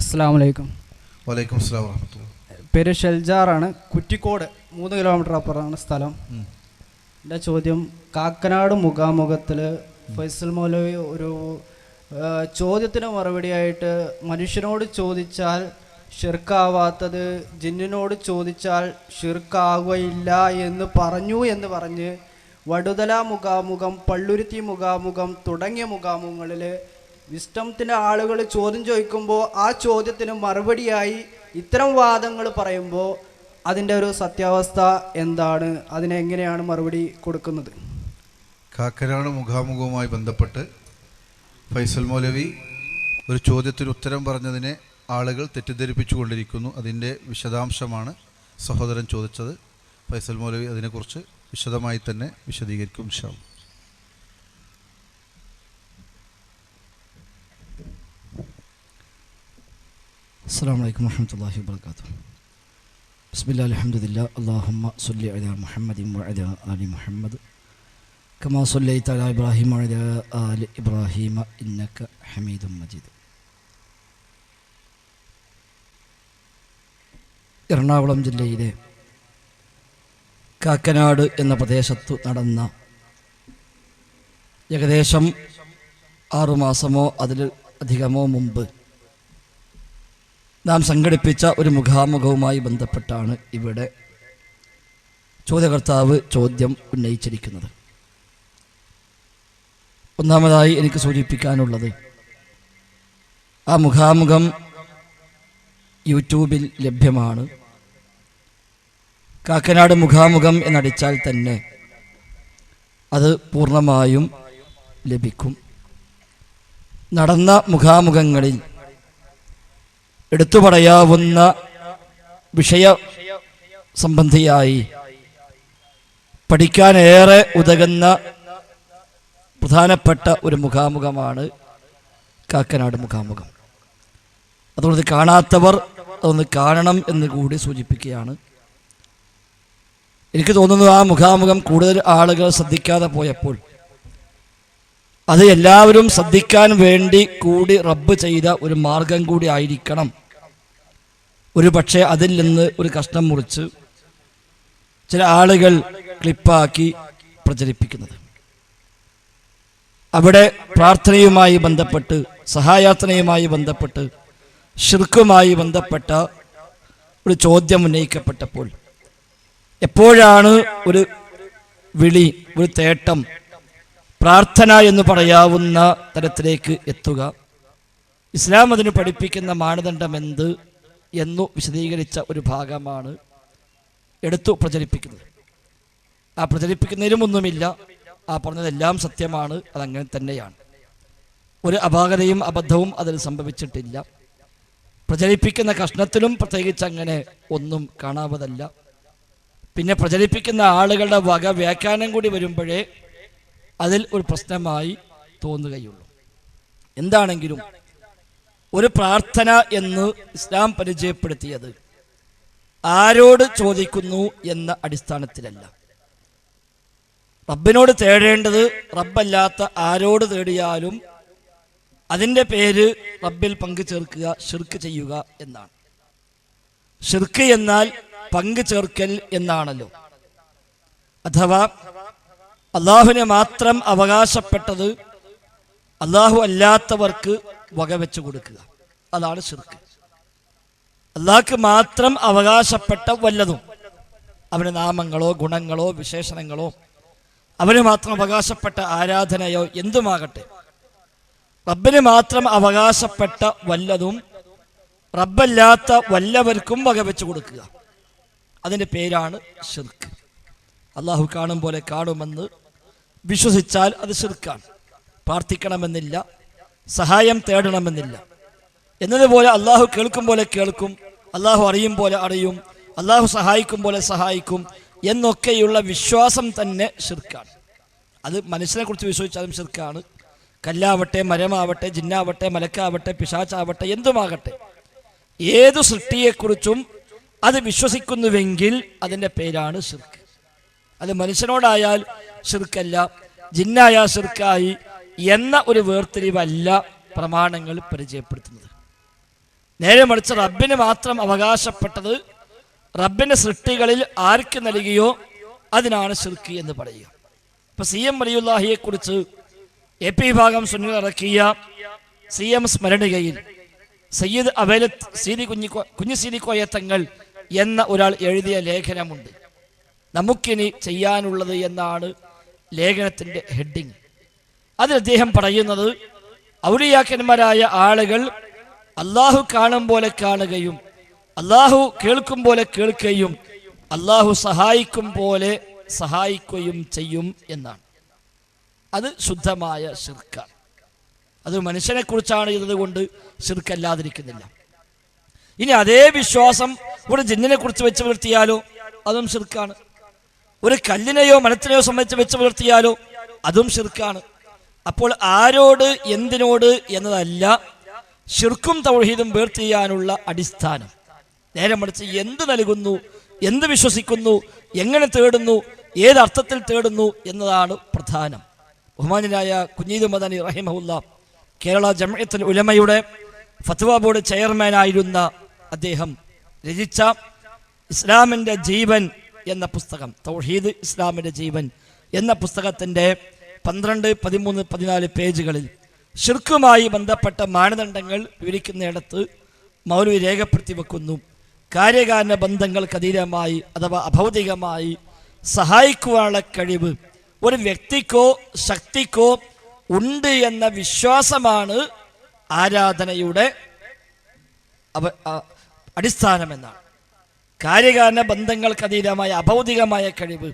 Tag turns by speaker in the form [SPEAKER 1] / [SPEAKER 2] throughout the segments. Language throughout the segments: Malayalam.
[SPEAKER 1] അസ്സാം വലൈക്കും
[SPEAKER 2] വലൈക്കും അസ്സാം വറഹമത്തുള്ള
[SPEAKER 1] പേര് ഷെൽജാറാണ്. കുറ്റിക്കോട് മൂന്ന് കിലോമീറ്റർ അപ്പുറമാണ് സ്ഥലം. എന്റെ ചോദ്യം കാക്കനാട് മുഖാമുഖത്തിൽ ഫൈസൽ മൗലവി ഒരു ചോദ്യത്തിന് മറുപടിയായിട്ട് മനുഷ്യനോട് ചോദിച്ചാൽ ഷിർക്കാവാത്തത് ജിന്നിനോട് ചോദിച്ചാൽ ഷിർക്കാവുകയില്ല എന്ന് പറഞ്ഞു എന്ന് പറഞ്ഞ് വടുതല മുഖാമുഖം പള്ളുരുത്തി മുഖാമുഖം തുടങ്ങിയ മുഖാമുഖങ്ങളിൽ വിസ്റ്റമത്തിന്റെ ആളുകൾ ചോദ്യം ചോദിക്കുമ്പോൾ ആ ചോദ്യത്തിന് മറുപടിയായി ഇത്തരം വാദങ്ങൾ പറയുമ്പോൾ അതിന്റെ ഒരു സത്യാവസ്ഥ എന്താണ്? അതിനെങ്ങനെയാണ് മറുപടി കൊടുക്കുന്നത്?
[SPEAKER 2] കാക്കനാട് മുഖാമുഖവുമായി ബന്ധപ്പെട്ട് ഫൈസൽ മൗലവി ഒരു ചോദ്യത്തിന് ഉത്തരം പറഞ്ഞതിനെ ആളുകൾ തെറ്റിദ്ധരിപ്പിച്ചു കൊണ്ടിരിക്കുന്നു അതിന്റെ വിശദാംശമാണ് സഹോദരൻ ചോദിച്ചത്. ഫൈസൽ മൗലവി അതിനെക്കുറിച്ച് വിശദമായി തന്നെ വിശദീകരിക്കും ഷാം
[SPEAKER 3] السلام عليكم ورحمة الله وبركاته بسم الله الحمد لله اللهم صل على محمد وعلى آل محمد كما صليت على إبراهيم وعلى آل إبراهيم إنك حميد مجيد എറണാകുളം ജില്ലയിലെ കാക്കനാട് എന്ന പ്രദേശത്തു നടന്ന ഏകദേശം ആറുമാസമോ അതിൽ അധികമോ മുമ്പ് നാം സംഘടിപ്പിച്ച ഒരു മുഖാമുഖവുമായി ബന്ധപ്പെട്ടാണ് ഇവിടെ ചോദ്യകർത്താവ് ചോദ്യം ഉന്നയിച്ചിരിക്കുന്നത്. ഒന്നാമതായി എനിക്ക് സൂചിപ്പിക്കാനുള്ളത് ആ മുഖാമുഖം യൂട്യൂബിൽ ലഭ്യമാണ്. കാക്കനാട് മുഖാമുഖം എന്നടിച്ചാൽ തന്നെ അത് പൂർണമായും ലഭിക്കും. നടന്ന മുഖാമുഖങ്ങളിൽ എടുത്തു പറയാവുന്ന വിഷയ സംബന്ധിയായി പഠിക്കാനേറെ ഉതകുന്ന പ്രധാനപ്പെട്ട ഒരു മുഖാമുഖമാണ് കാക്കനാട് മുഖാമുഖം. അതുകൊണ്ട് കാണാത്തവർ അതൊന്ന് കാണണം എന്ന് കൂടി സൂചിപ്പിക്കുകയാണ്. എനിക്ക് തോന്നുന്നു ആ മുഖാമുഖം കൂടുതൽ ആളുകൾ ശ്രദ്ധിക്കാതെ പോയപ്പോൾ അത് എല്ലാവരും ശ്രദ്ധിക്കാൻ വേണ്ടി കൂടി റബ്ബ് ചെയ്ത ഒരു മാർഗം കൂടി ആയിരിക്കണം ഒരു പക്ഷേ അതിൽ നിന്ന് ഒരു കഷ്ണം മുറിച്ച് ചില ആളുകൾ ക്ലിപ്പാക്കി പ്രചരിപ്പിക്കുന്നത്. അവിടെ പ്രാർത്ഥനയുമായി ബന്ധപ്പെട്ട് സഹായാർത്ഥനയുമായി ബന്ധപ്പെട്ട് ഷിർക്കുമായി ബന്ധപ്പെട്ട ഒരു ചോദ്യം ഉന്നയിക്കപ്പെട്ടപ്പോൾ എപ്പോഴാണ് ഒരു വിളി ഒരു തേട്ടം പ്രാർത്ഥന എന്ന് പറയാവുന്ന തരത്തിലേക്ക് എത്തുക? ഇസ്ലാം അതിന് പഠിപ്പിക്കുന്ന മാനദണ്ഡം എന്ത്? എന്നു വിശദീകരിച്ച ഒരു ഭാഗമാണ് എടുത്തു പ്രചരിപ്പിക്കുന്നത്. ആ പ്രചരിപ്പിക്കുന്നതിനുമൊന്നുമില്ല ആ പറഞ്ഞതെല്ലാം സത്യമാണ്. അതങ്ങനെ തന്നെയാണ്. ഒരു അപാകതയും അബദ്ധവും അതിൽ സംഭവിച്ചിട്ടില്ല. പ്രചരിപ്പിക്കുന്ന കഷ്ണത്തിലും പ്രത്യേകിച്ച് അങ്ങനെ ഒന്നും കാണാവതല്ല. പിന്നെ പ്രചരിപ്പിക്കുന്ന ആളുകളുടെ വക വ്യാഖ്യാനം കൂടി വരുമ്പോഴേ അതിൽ ഒരു പ്രശ്നമായി തോന്നുകയുള്ളൂ. എന്താണെങ്കിലും ഒരു പ്രാർത്ഥന എന്ന് ഇസ്ലാം പരിചയപ്പെടുത്തിയത്. ആരോട് ചോദിക്കുന്നു എന്ന അടിസ്ഥാനത്തിലല്ല. റബ്ബിനോട് തേടേണ്ടത് റബ്ബല്ലാത്ത ആരോട് തേടിയാലും അതിന്റെ പേര് റബ്ബിൽ പങ്കു ചേർക്കുക ഷിർക്ക് ചെയ്യുക എന്നാണ്. ഷിർക്ക് എന്നാൽ പങ്കു ചേർക്കൽ എന്നാണല്ലോ. അഥവാ അള്ളാഹുവിനെ മാത്രം അവകാശപ്പെട്ടത് അള്ളാഹു അല്ലാത്തവർക്ക് വകവെച്ചു കൊടുക്കുക. അതാണ് ശിർക്ക് അള്ളാഹ്ക്ക് മാത്രം അവകാശപ്പെട്ട വല്ലതും. അവന് നാമങ്ങളോ ഗുണങ്ങളോ വിശേഷണങ്ങളോ അവന് മാത്രം അവകാശപ്പെട്ട ആരാധനയോ എന്തുമാകട്ടെ. റബ്ബിന് മാത്രം അവകാശപ്പെട്ട വല്ലതും റബ്ബല്ലാത്ത വല്ലവർക്കും വകവെച്ചു കൊടുക്കുക. അതിന്റെ പേരാണ് ഷിർക്ക് അള്ളാഹു കാണും പോലെ കാണുമെന്ന് വിശ്വസിച്ചാൽ അത് ഷിർക്കാണ് പ്രാർത്ഥിക്കണമെന്നില്ല. സഹായം തേടണമെന്നില്ല. എന്നതുപോലെ അള്ളാഹു കേൾക്കും പോലെ കേൾക്കും അള്ളാഹു അറിയും പോലെ അറിയും അള്ളാഹു സഹായിക്കും പോലെ സഹായിക്കും എന്നൊക്കെയുള്ള വിശ്വാസം തന്നെ ശിർക്കാണ്. അത് മനുഷ്യനെ കുറിച്ച് വിശ്വസിച്ചാലും ശിർക്കാണ്. കല്ലാവട്ടെ മരമാവട്ടെ ജിന്നാവട്ടെ മലക്കാവട്ടെ പിശാച്ചാവട്ടെ എന്തുമാകട്ടെ. ഏതു സൃഷ്ടിയെക്കുറിച്ചും അത് വിശ്വസിക്കുന്നുവെങ്കിൽ അതിന്റെ പേരാണ് ശിർക്ക്. അത് മനുഷ്യനോടായാൽ ശിർക്കല്ല ജിന്നായ ഷിർക്കായി എന്ന ഒരു വേർതിരിവല്ല പ്രമാണങ്ങൾ പരിചയപ്പെടുത്തുന്നത്. നേരെ മറിച്ച് റബ്ബിന് മാത്രം അവകാശപ്പെട്ടത് റബ്ബിന്റെ സൃഷ്ടികളിൽ ആർക്ക് നൽകിയോ അതിനാണ് ശുർക്കി എന്ന് പറയുക. ഇപ്പൊ സി എം വലിയുല്ലാഹിയെക്കുറിച്ച് എ പി വിഭാഗം സുന്നിൽ ഇറക്കിയ സി എം സ്മരണികയിൽ സയ്യിദ് അവലത്ത് സീതി കുഞ്ഞി കുഞ്ഞു സീതി കോയത്തങ്ങൾ എന്ന ഒരാൾ എഴുതിയ ലേഖനമുണ്ട്. നമുക്കിനി ചെയ്യാനുള്ളത് എന്നാണ് ലേഖനത്തിന്റെ ഹെഡിങ്. അതിൽ അദ്ദേഹം പറയുന്നത് ഔലിയാക്കന്മാരായ ആളുകൾ അള്ളാഹു കാണും പോലെ കാണുകയും അള്ളാഹു കേൾക്കും പോലെ കേൾക്കുകയും അള്ളാഹു സഹായിക്കും പോലെ സഹായിക്കുകയും ചെയ്യും എന്നാണ്. അത് ശുദ്ധമായ ശിർക്കാണ് അത് മനുഷ്യനെ കുറിച്ചാണ് ഇതുകൊണ്ട് ശിർക്കല്ലാതിരിക്കുന്നില്ല ഇനി അതേ വിശ്വാസം ഒരു ജിന്നിനെ കുറിച്ച് വെച്ച് പുലർത്തിയാലോ അതും ശിർക്കാണ്. ഒരു കല്ലിനെയോ മരത്തിനെയോ സംബന്ധിച്ച് വെച്ച് പുലർത്തിയാലോ അതും ഷിർക്കാണ് അപ്പോൾ ആരോട് എന്തിനോട് എന്നതല്ല ശിർക്കും തൗഹീദും വേർതിരിയാനുള്ള അടിസ്ഥാനം. നേരെ മറിച്ച് എന്ത് നൽകുന്നു എന്ത് വിശ്വസിക്കുന്നു എങ്ങനെ തേടുന്നു ഏത് അർത്ഥത്തിൽ തേടുന്നു എന്നതാണ് പ്രധാനം. ബഹുമാനായ കുഞ്ഞീദ് മദനി റഹിമഹുല്ല കേരള ജമയത്തുൽ ഉലമയുടെ ഫത്വ ബോർഡ് ചെയർമാനായിരുന്ന അദ്ദേഹം രചിച്ച ഇസ്ലാമിന്റെ ജീവൻ എന്ന പുസ്തകം തൗഹീദ് ഇസ്ലാമിന്റെ ജീവൻ എന്ന പുസ്തകത്തിന്റെ പന്ത്രണ്ട് പതിമൂന്ന് പതിനാല് പേജുകളിൽ ഷിർക്കുമായി ബന്ധപ്പെട്ട മാനദണ്ഡങ്ങൾ വിവരിക്കുന്നിടത്ത് മൗലവി രേഖപ്പെടുത്തി വെക്കുന്നു. കാര്യകാരണ ബന്ധങ്ങൾക്ക് അതീതമായി അഥവാ അഭൗതികമായി സഹായിക്കുവാനുള്ള കഴിവ് ഒരു വ്യക്തിക്കോ ശക്തിക്കോ ഉണ്ട് എന്ന വിശ്വാസമാണ് ആരാധനയുടെ അടിസ്ഥാനമെന്നാണ്. കാര്യകാരണ ബന്ധങ്ങൾക്ക് അതീതമായ അഭൗതികമായ കഴിവ്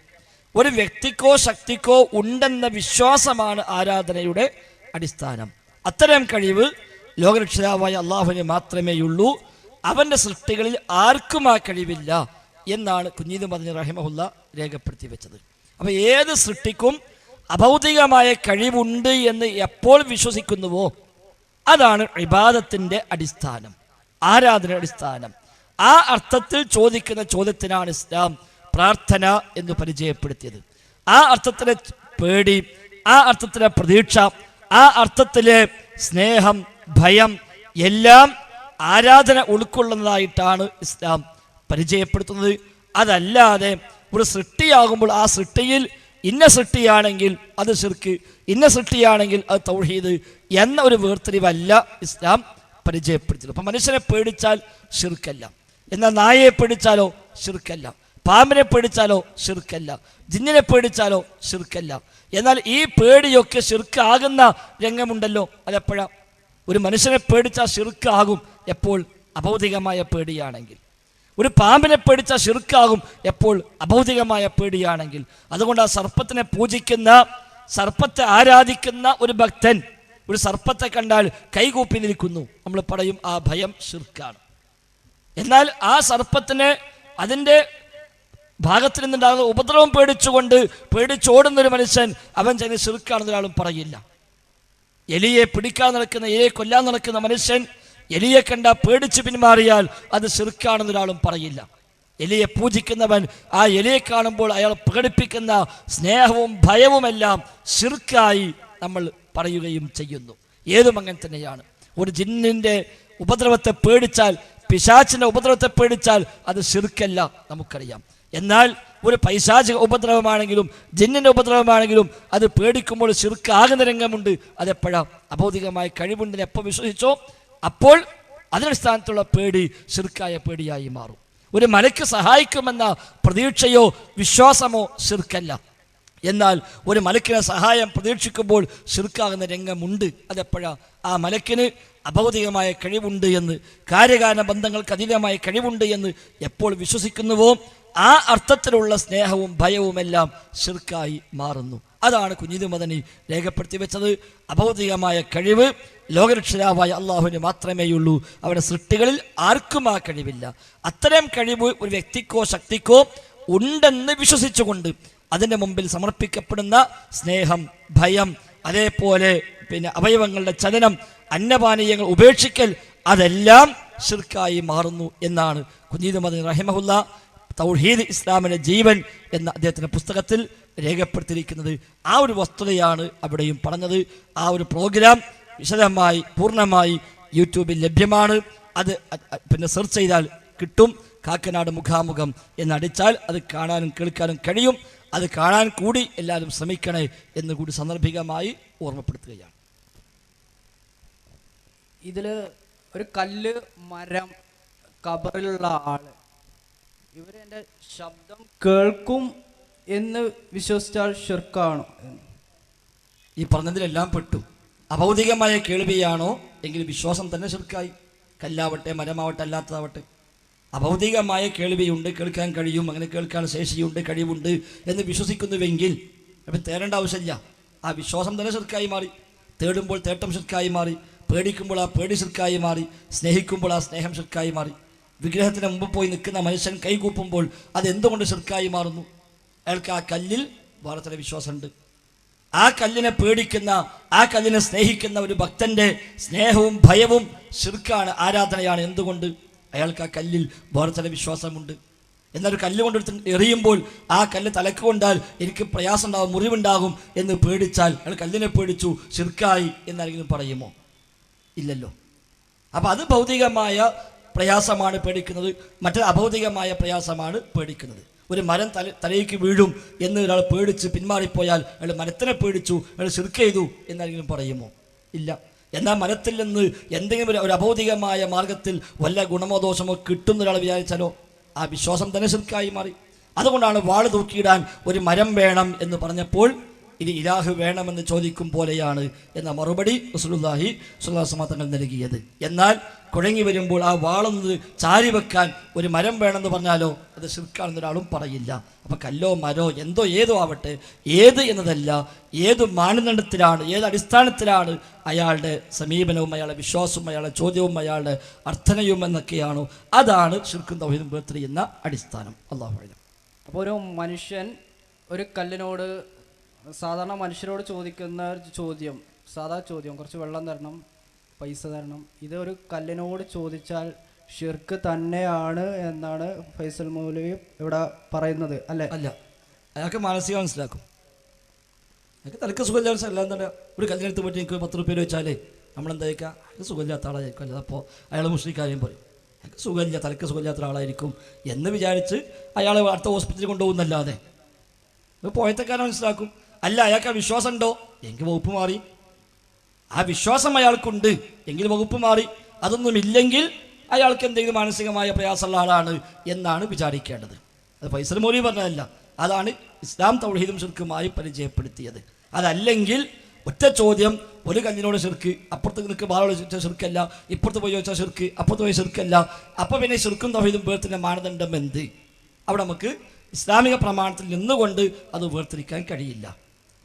[SPEAKER 3] ഒരു വ്യക്തിക്കോ ശക്തിക്കോ ഉണ്ടെന്ന വിശ്വാസമാണ് ആരാധനയുടെ അടിസ്ഥാനം. അത്തരം കഴിവ് ലോകരക്ഷിതാവായ അള്ളാഹുവിന് മാത്രമേയുള്ളൂ. അവന്റെ സൃഷ്ടികളിൽ ആർക്കും ആ കഴിവില്ല എന്നാണ് കുഞ്ഞീത് മദനി റഹിമഹുല്ല രേഖപ്പെടുത്തി വെച്ചത്. അപ്പോൾ ഏത് സൃഷ്ടിക്കും അഭൗതികമായ കഴിവുണ്ട് എന്ന് എപ്പോൾ വിശ്വസിക്കുന്നുവോ അതാണ് ഇബാദത്തിന്റെ അടിസ്ഥാനം ആരാധന അടിസ്ഥാനം. ആ അർത്ഥത്തിൽ ചോദിക്കുന്ന ചോദ്യത്തിനാണ് ഇസ്ലാം പ്രാർത്ഥന എന്ന് പരിചയപ്പെടുത്തിയത്. ആ അർത്ഥത്തിലെ പേടി ആ അർത്ഥത്തിലെ പ്രതീക്ഷ ആ അർത്ഥത്തിലെ സ്നേഹം ഭയം എല്ലാം ആരാധന ഉൾക്കൊള്ളുന്നതായിട്ടാണ് ഇസ്ലാം പരിചയപ്പെടുത്തുന്നത്. അതല്ലാതെ ഒരു സൃഷ്ടിയാകുമ്പോൾ ആ സൃഷ്ടിയിൽ ഇന്ന സൃഷ്ടിയാണെങ്കിൽ അത് ശിർക്ക് ഇന്ന സൃഷ്ടിയാണെങ്കിൽ അത് തൗഹീദ് എന്ന ഒരു വേർതിരിവല്ല ഇസ്ലാം പരിചയപ്പെടുത്തിയത്. അപ്പം മനുഷ്യനെ പേടിച്ചാൽ ശിർക്കല്ല. എന്നാൽ നായയെ പേടിച്ചാലോ ഷിർക്കല്ല പാമ്പിനെ പേടിച്ചാലോ ശിർക്കല്ല. ജിന്നിനെ പേടിച്ചാലോ ശിർക്കല്ല. എന്നാൽ ഈ പേടിയൊക്കെ ഷിർക്കാകുന്ന രംഗമുണ്ടല്ലോ അതെപ്പോഴാ ഒരു മനുഷ്യനെ പേടിച്ചാൽ ഷിർക്കാകും എപ്പോൾ അഭൗതികമായ പേടിയാണെങ്കിൽ. ഒരു പാമ്പിനെ പേടിച്ച ഷിർക്കാകും എപ്പോൾ അഭൗതികമായ പേടിയാണെങ്കിൽ. അതുകൊണ്ട് ആ സർപ്പത്തിനെ പൂജിക്കുന്ന സർപ്പത്തെ ആരാധിക്കുന്ന ഒരു ഭക്തൻ ഒരു സർപ്പത്തെ കണ്ടാൽ കൈകൂപ്പി നിൽക്കുന്നു. നമ്മൾ പറയും ആ ഭയം ശിർക്കാണ്. എന്നാൽ ആ സർപ്പത്തിന് അതിന്റെ ഭാഗത്തിൽ നിന്നുണ്ടാകുന്ന ഉപദ്രവം പേടിച്ചുകൊണ്ട് പേടിച്ചോടുന്നൊരു മനുഷ്യൻ അവൻ ചെയ്യുന്ന ചെറുക്കാണെന്നൊരാളും പറയില്ല. എലിയെ പിടിക്കാൻ നടക്കുന്ന എലിയെ കൊല്ലാൻ നടക്കുന്ന മനുഷ്യൻ എലിയെ കണ്ട പേടിച്ച് പിന്മാറിയാൽ അത് ചെറുക്കാണെന്നൊരാളും പറയില്ല. എലിയെ പൂജിക്കുന്നവൻ ആ എലിയെ കാണുമ്പോൾ അയാൾ പ്രകടിപ്പിക്കുന്ന സ്നേഹവും ഭയവുമെല്ലാം ചെറുക്കായി നമ്മൾ പറയുകയും ചെയ്യുന്നു. ഏതും അങ്ങനെ തന്നെയാണ്. ഒരു ജിന്നിന്റെ ഉപദ്രവത്തെ പേടിച്ചാൽ പിശാച്ചിന്റെ ഉപദ്രവത്തെ പേടിച്ചാൽ അത് ചെറുക്കല്ല നമുക്കറിയാം. എന്നാൽ ഒരു പൈശാചിക ഉപദ്രവമാണെങ്കിലും ജിന്നിന്റെ ഉപദ്രവമാണെങ്കിലും അത് പേടിക്കുമ്പോൾ ചെറുക്കാകുന്ന രംഗമുണ്ട്. അതെപ്പോഴാ? അബോധികമായി കഴിവുണ്ടെന്ന് എപ്പോൾ വിശ്വസിച്ചോ? അപ്പോൾ അതിനടിസ്ഥാനത്തുള്ള പേടി ചെറുക്കായ പേടിയായി മാറും. ഒരു മലയ്ക്ക് സഹായിക്കുമെന്ന പ്രതീക്ഷയോ വിശ്വാസമോ ചെറുക്കല്ല എന്നാൽ ഒരു മലക്കിനെ സഹായം പ്രതീക്ഷിക്കുമ്പോൾ ചെറുക്കാകുന്ന രംഗമുണ്ട്. അതെപ്പോഴാ? ആ മലക്കിന് അഭൗതികമായ കഴിവുണ്ട് എന്ന് കാര്യകാരണ ബന്ധങ്ങൾക്ക് അതീതമായ കഴിവുണ്ട് എന്ന് എപ്പോൾ വിശ്വസിക്കുന്നുവോ? ആ അർത്ഥത്തിലുള്ള സ്നേഹവും ഭയവുമെല്ലാം ഷിർക്കായി മാറുന്നു. അതാണ് കുഞ്ഞിത് മദനി രേഖപ്പെടുത്തി വെച്ചത്. അഭൗതികമായ കഴിവ് ലോകരക്ഷിതാവായ അള്ളാഹുവിന് മാത്രമേയുള്ളൂ. അവരുടെ സൃഷ്ടികളിൽ ആർക്കും ആ കഴിവില്ല. അത്തരം കഴിവ് ഒരു വ്യക്തിക്കോ ശക്തിക്കോ ഉണ്ടെന്ന് വിശ്വസിച്ചുകൊണ്ട് അതിന്റെ മുമ്പിൽ സമർപ്പിക്കപ്പെടുന്ന സ്നേഹം ഭയം അതേപോലെ പിന്നെ അവയവങ്ങളുടെ ചലനം അന്നപാനീയങ്ങൾ ഉപേക്ഷിക്കൽ അതെല്ലാം ഷിർക്കായി മാറുന്നു എന്നാണ് കുഞ്ഞീദ് മദനി റഹിമഹുല്ല തൗഹീദ് ഇസ്ലാമിന്റെ ജീവൻ എന്ന അദ്ദേഹത്തിന്റെ പുസ്തകത്തിൽ രേഖപ്പെടുത്തിയിരിക്കുന്നത് ആ ഒരു വസ്തുതയാണ് അവിടെയും പറഞ്ഞത്. ആ ഒരു പ്രോഗ്രാം വിശദമായി പൂർണമായി യൂട്യൂബിൽ ലഭ്യമാണ്. അത് പിന്നെ സെർച്ച് ചെയ്താൽ കിട്ടും. കാക്കനാട് മുഖാമുഖം എന്നടിച്ചാൽ അത് കാണാനും കേൾക്കാനും കഴിയും. അത് കാണാൻ കൂടി എല്ലാവരും ശ്രമിക്കണേ എന്ന് കൂടി സന്ദർഭികമായി ഓർമ്മപ്പെടുത്തുകയാണ്.
[SPEAKER 1] ഇതിൽ ഒരു കല്ല് മരം കബറിലുള്ള ആൾ. ഇവർ ശബ്ദം കേൾക്കും എന്ന് വിശ്വസിച്ചാൽ ഷിർക്കാണോ
[SPEAKER 3] ഈ പറഞ്ഞതിലെല്ലാം പെട്ടു. അഭൗതികമായ കേൾവിയാണോ? എങ്കിൽ വിശ്വാസം തന്നെ ശിർക്കായി. കല്ലാവട്ടെ മരമാവട്ടെ അല്ലാത്തതാവട്ടെ. അഭൗതികമായ കേൾവിയുണ്ട് കേൾക്കാൻ കഴിയും അങ്ങനെ കേൾക്കാൻ ശേഷിയുണ്ട് കഴിവുണ്ട് എന്ന് വിശ്വസിക്കുന്നുവെങ്കിൽ അപ്പം തേടേണ്ട ആവശ്യമില്ല. ആ വിശ്വാസം തന്നെ ശിർക്കായി മാറി. തേടുമ്പോൾ തേട്ടം ശിർക്കായി മാറി. പേടിക്കുമ്പോൾ ആ പേടി ശിർക്കായി മാറി. സ്നേഹിക്കുമ്പോൾ ആ സ്നേഹം ശിർക്കായി മാറി. വിഗ്രഹത്തിന് മുമ്പ് പോയി നിൽക്കുന്ന മനുഷ്യൻ കൈകൂപ്പുമ്പോൾ അത് എന്തുകൊണ്ട് ശിർക്കായി മാറുന്നു? അയാൾക്ക് ആ കല്ലിൽ വളരെ വിശ്വാസമുണ്ട്. ആ കല്ലിനെ പേടിക്കുന്ന ആ കല്ലിനെ സ്നേഹിക്കുന്ന ഒരു ഭക്തന്റെ സ്നേഹവും ഭയവും ശിർക്കാണ് ആരാധനയാണ്. എന്തുകൊണ്ട്? അയാൾക്ക് ആ കല്ലിൽ വളരെ വിശ്വാസമുണ്ട്. എന്നൊരു കൊണ്ടെടുത്ത് എറിയുമ്പോൾ ആ കല്ല് തലക്ക് കൊണ്ടാൽ എനിക്ക് പ്രയാസം ഉണ്ടാകും മുറിവുണ്ടാകും എന്ന് പേടിച്ചാൽ അയാൾ കല്ലിനെ പേടിച്ചു ശിർക്കായി എന്നാരെങ്കിലും പറയുമോ? ഇല്ലല്ലോ. അപ്പം അത് ഭൗതികമായ പ്രയാസമാണ് പേടിക്കുന്നത്. മറ്റൊരു അഭൗതികമായ പ്രയാസമാണ് പേടിക്കുന്നത്. ഒരു മരം തല തലയിലേക്ക് വീഴും എന്ന് ഒരാൾ പേടിച്ച് പിന്മാറിപ്പോയാൽ അയാൾ മരത്തിനെ പേടിച്ചു അയാൾ ശിർക്ക് ചെയ്തു എന്നാരെങ്കിലും പറയുമോ? ഇല്ല. എന്നാൽ മരത്തിൽ നിന്ന് എന്തെങ്കിലും ഒരു- അഭൗതികമായ മാർഗത്തിൽ വല്ല ഗുണമോ ദോഷമോ കിട്ടുന്ന ഒരാൾ വിചാരിച്ചാലോ? ആ വിശ്വാസം തന്നെ ശിർക്കായി മാറി. അതുകൊണ്ടാണ് വാൾ തൂക്കിയിടാൻ ഒരു മരം വേണം എന്ന് പറഞ്ഞപ്പോൾ ഇനി ഇലാഹ് വേണമെന്ന് ചോദിക്കും പോലെയാണ് എന്ന മറുപടി റസൂലുല്ലാഹി സ്വല്ലാസ്മ തങ്ങൾ നൽകിയത്. എന്നാൽ കുഴങ്ങി വരുമ്പോൾ ആ വാളൊന്ന് ചാരി വെക്കാൻ ഒരു മരം വേണമെന്ന് പറഞ്ഞാലോ അത് ശിർക്കാണെന്നൊരാളും പറയില്ല. അപ്പം കല്ലോ മരോ എന്തോ ഏതോ ആവട്ടെ ഏത് എന്നതല്ല ഏത് മാനദണ്ഡത്തിലാണ് ഏത് അടിസ്ഥാനത്തിലാണ് അയാളുടെ സമീപനവും അയാളുടെ വിശ്വാസവും അയാളുടെ ചോദ്യവും അയാളുടെ അർത്ഥനയും എന്നൊക്കെയാണോ? അതാണ് ശിർക്കും തൗഹീദും വേർതിരിയുന്ന അടിസ്ഥാനം. അള്ളാഹു.
[SPEAKER 1] അപ്പോൾ ഒരു മനുഷ്യൻ ഒരു കല്ലിനോട് സാധാരണ മനുഷ്യരോട് ചോദിക്കുന്ന ഒരു ചോദ്യം സാധാ ചോദ്യം കുറച്ച് വെള്ളം തരണം പൈസ തരണം. ഇത് ഒരു കല്ലിനോട് ചോദിച്ചാൽ ഷിർക്ക് തന്നെയാണ് എന്നാണ് ഫൈസൽ മൗലവി ഇവിടെ പറയുന്നത് അല്ലേ?
[SPEAKER 3] അല്ല. അയാൾക്ക് മാനസിക മനസ്സിലാക്കും. അയാൾക്ക് തലക്ക് സുഖമില്ല എല്ലാം തന്നെ. ഒരു കല്ലിനെടുത്ത് പറ്റി എനിക്ക് പത്ത് റുപ്യ വെച്ചാലേ നമ്മളെന്തായിരിക്കാം അയാൾക്ക് സുഖമില്ലാത്ത ആളായിരിക്കും അല്ലാതെ അപ്പോൾ അയാൾ മുസ്ലിക്കാരെയും പറയും. അയാൾക്ക് സുഖമില്ല തലക്ക് സുഖമില്ലാത്ത ആളായിരിക്കും എന്ന് വിചാരിച്ച് അയാളെ അടുത്ത ഹോസ്പിറ്റലിൽ കൊണ്ടുപോകുന്നല്ലാതെ. പോയത്തെക്കാരെ മനസ്സിലാക്കും. അല്ല അയാൾക്ക് ആ വിശ്വാസം ഉണ്ടോ? എങ്കിൽ വകുപ്പ് മാറി. ആ വിശ്വാസം അയാൾക്കുണ്ട്. എങ്കിൽ വകുപ്പ് മാറി. അതൊന്നും ഇല്ലെങ്കിൽ അയാൾക്ക് എന്തെങ്കിലും മാനസികമായ പ്രയാസമുള്ള ആളാണ് എന്നാണ് വിചാരിക്കേണ്ടത്. അത് ഫൈസൽ മോലി പറഞ്ഞതല്ല. അതാണ് ഇസ്ലാം തൗഹീദും ശിർക്കുമായി പരിചയപ്പെടുത്തിയത്. അതല്ലെങ്കിൽ ഒറ്റ ചോദ്യം ഒരു കല്ലിനോട് ശിർക്ക് അപ്പുറത്ത് നിൽക്ക് ബാലോട് ചോദിച്ചാൽ ശിർക്കല്ല ഇപ്പുറത്ത് പോയി ചോദിച്ചാൽ ശിർക്ക് അപ്പുറത്ത് പോയി ശിർക്കല്ല. അപ്പോൾ പിന്നെ ശിർക്കും തൗഹീദും വേർത്തിന്റെ മാനദണ്ഡം എന്ത്? അവിടെ നമുക്ക് ഇസ്ലാമിക പ്രമാണത്തിൽ നിന്നുകൊണ്ട് അത് വേർതിരിക്കാൻ കഴിയില്ല.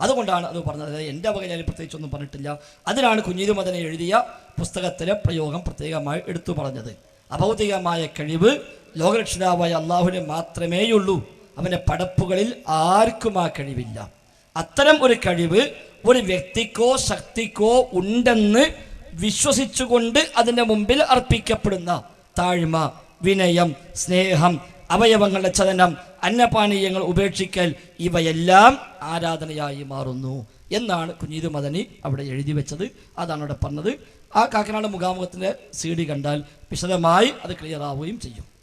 [SPEAKER 3] അതുകൊണ്ടാണ് അത് പറഞ്ഞത്. എന്റെ വക ഞാൻ പ്രത്യേകിച്ചൊന്നും പറഞ്ഞിട്ടില്ല. അതിനാണ് കുഞ്ഞീത് മദനെ എഴുതിയ പുസ്തകത്തിലെ പ്രയോഗം പ്രത്യേകമായി എടുത്തു പറഞ്ഞത്. അഭൗതികമായ കഴിവ് ലോകരക്ഷിതാവായ അള്ളാഹുവിന് മാത്രമേയുള്ളൂ. അവന്റെ പടപ്പുകളിൽ ആർക്കും ആ കഴിവില്ല. അത്തരം ഒരു കഴിവ് ഒരു വ്യക്തിക്കോ ശക്തിക്കോ ഉണ്ടെന്ന് വിശ്വസിച്ചുകൊണ്ട് അതിന്റെ മുമ്പിൽ അർപ്പിക്കപ്പെടുന്ന താഴ്മ വിനയം സ്നേഹം അവയവങ്ങളുടെ ചലനം അന്നപാനീയങ്ങൾ ഉപേക്ഷിക്കൽ ഇവയെല്ലാം ആരാധനയായി മാറുന്നു എന്നാണ് കുഞ്ഞീത് മദനി അവിടെ എഴുതി വെച്ചത്. അതാണ് അവിടെ പറഞ്ഞത്. ആ കാക്കനാട് മുഖാമുഖത്തിന്റെ സി കണ്ടാൽ വിശദമായി അത് ക്ലിയർ ആവുകയും ചെയ്യും.